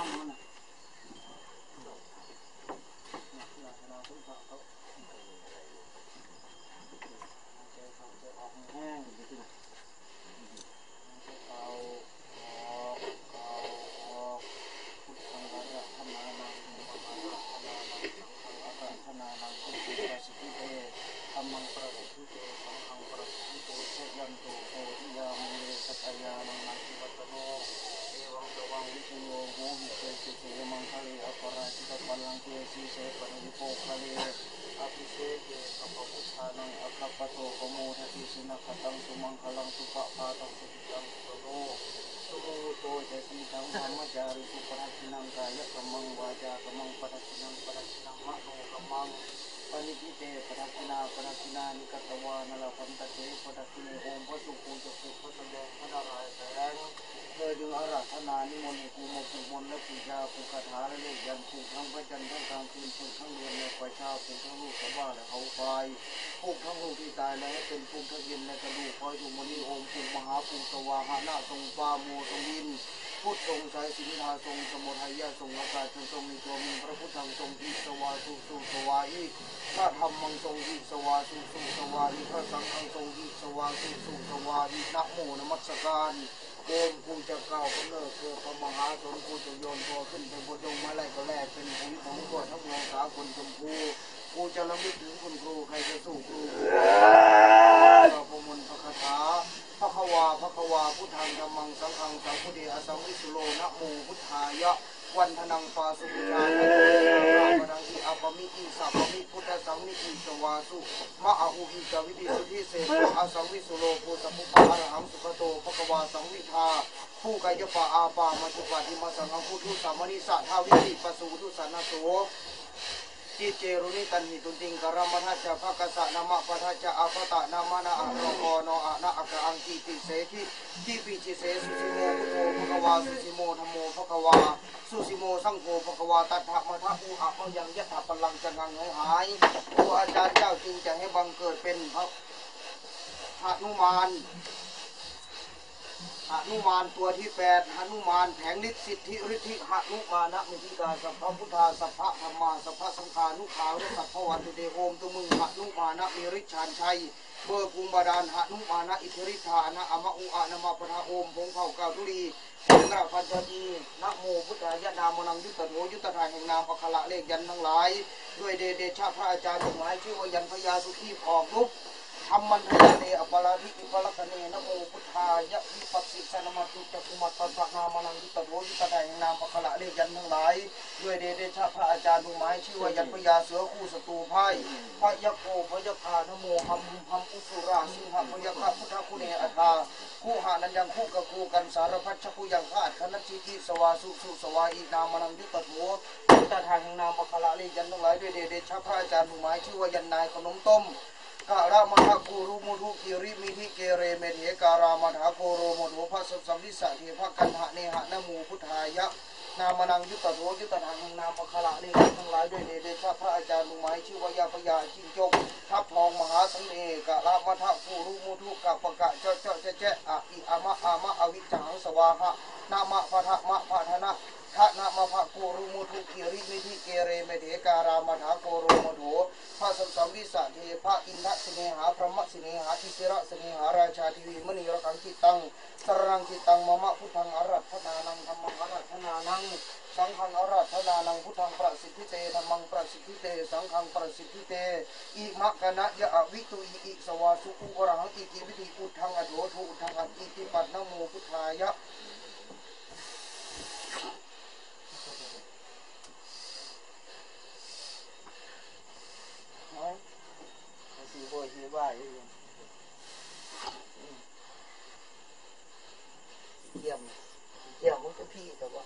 ามมันน่ะลักษณะคุณพระเขาใจเขาจะออกแห้งจริงๆเขาออกเขาออกพุทธังวรัตนานังธรรมังวรัตนานังสังฆังวรัตนานังพุทธิประสิทธิเตธรรมังประสิทธิเตสังฆังประสิทธิเตเชยันตุโพธิยามุเรสัตยานังนังทิวัตโน เอวังตวังวิชโยโหหิเตสิเสมังคะเลอปราชิตปัลลังเกสีเสปริโภคะเลอภิเศษเกสัพพุทธานั งอคัปปโตปโมทติสินะขตังสุมังคลังสุปะปาตังสุติตังสุ อาราธนานิมนต์ให้กูมาผูมนต์และปูชาผูคาถาและเลขยันผูทั้งพระจันทร์ทั้งกลางคืนผูทั้งเดือนและไฟเช้าผูทั้งลูกสะบ้าและเขาควายผูทั้งลูกที่ตายแล้วเป็นผูทะเย็นและกระดูกคอยถูมณีโอมผูมหาผูสวาหะนาทรงปาโมทรงยินพุทธทรงสายสินธาทรงสมุทัยยะทรงอากาศทรงนิโจมีพระพุทธังทรงอิสวาสุสุสวาอีพระธรรมังทรงอิสวาสุสุสวาอีพระสังฆังทรงอิสวาสุสุสวาอีนะโมนมัสการ โกมกูจะเก่าก็เลิกเกิดพระมหาสนกูจะโยนตัวขึ้นเป็นบนดงมาไล่ก็แลกเป็นผงของตัวทั้งมองสาคนชมพูกูจะละมิดถึงคุณครูใครจะสู้ครูเราประมวลพระคาถาพระควาพระควาพุทธังธรรมังสังฆังสังพุทธิอสังวิสุโลนะโมพุทธายะ วันธนังปาสุพุทธานะราปนังอิอัปปมิอิสัพพมิพุทธสัง มาสุมะอาหูอิจาวิธิสุทิเสโอสังวิสุโลปุสมุปะอรหังสุขโตภควาสังวิทาผู้กายปะอาปามาจุปาทิมาสังฆพุทธุสามนิสัทาวิธิปสุทุสันนโสจิเจรุนิตันหิตุติงกรมทัจจะภะกสะนามะปะทัจจะอาปตะนามานะอะโรโกโนอะนะอะกะอังกิติเสทิทิปิจิเสสุสิโมพุทโธภควาสุสิโมธโมภะควา สุสิโมสังโฆภควาตัทธะมะทะอุอะมะยังยะถะพลังจะงังหายหายครูอาจารย์เจ้าจริงจะให้บังเกิดเป็นพระหนุมานหนุมานตัวที่แปดหนุมานแผงฤทธิ์สิทธิฤทธิหนุมานะมิธิกาสัพพพุทธาสัพพธรรมาสัพพสังฆานุขาวและสัพพวันตุเตโอมตุมึงหนุมานะมีฤทธิ์ชานชัยเบอร์กุมบาดาลหนุมานะอิทธิฤทธานะอมะอุอานะมาปะทะโอมพงเผ่าเกาทุลี เสียงระพันธนีนะโมพุทธายะนามนังยุตตโนยุตตาแห่งนามอัคขระเลขยันทั้งหลาย ด้วยเดเดชาพระอาจารย์ทั้งหลายชื่อว่ายันพญาสุขีออกลุก ธรรมันทยาเนอปาราธิอิปลักเนนะโมพุทธายะวิปัสสิสนมาตุจักุมัตตะนามานังยุตโธยุตตาแห่งนามอัคขระเลขยันทั้งหลาย ด้วยเดเดชะพระอาจารย์ทุกหมายชื่อว่ายันพญาเสือคู่ศัตรูภัยพระยะโกพระยะคานโมหัมหัมอุสุราสิงหพระยะคาพุทธคุณเนอัตตาคู่หานันยังคู่กับคู่กันสารพัดชักคู่ยังคาดคณจิกิสวาสุสุสวาอีนามานังยุตโธยุตตาแห่งนามอัคขระเลขยันทั้งหลายด้วยเดเดชะพระอาจารย์ทุกหมายชื่อว่ายันนายขนมต้ม การามหากูรุมุทุกิริมิธิเกเรเมเถการามหาโกโรมโนภะสัมวิสะเทภกันหะเนหะนโมพุทธายะนามานังยุตตโธยุตถังนามคละนี่ทั้งหลายด้วยเดชะพระอาจารย์ลุงไม้ชื่อวายาพยาจิงจกทับทองมหาสังเอกะลามะทะกูรุมุทุกะปะกะเจาเจาเจ๊เจ๊อะอิอะมะอะมะอวิจังสวาหะนามะปะทะมะปะทนะทะนะมะภะกูรุมุทุกิริมิธิเกเรเมเถการามถาโกโรมโถ พระสัมสัมวิสะเทพระอินทสเนหาพระมะสเนหาทิเสระสเนหาราชาทิวีมณีรกังคิตังสรังคิตังมะมะพุทธังอารัตนานังธรรมังอารัตนานังสังฆังอารัตนานังพุทธังประสิทธิเตธรรมังประสิทธิเต สังฆังประสิทธิเตอิมะกนะยะอวิตุอิอิสวาสุอุอรังอิติวิธิอุทังอโถทุอุทังอิติปัตนโมพุทธายะ เยี่ยมเยี่ยมมันก็พี่แต่ว่า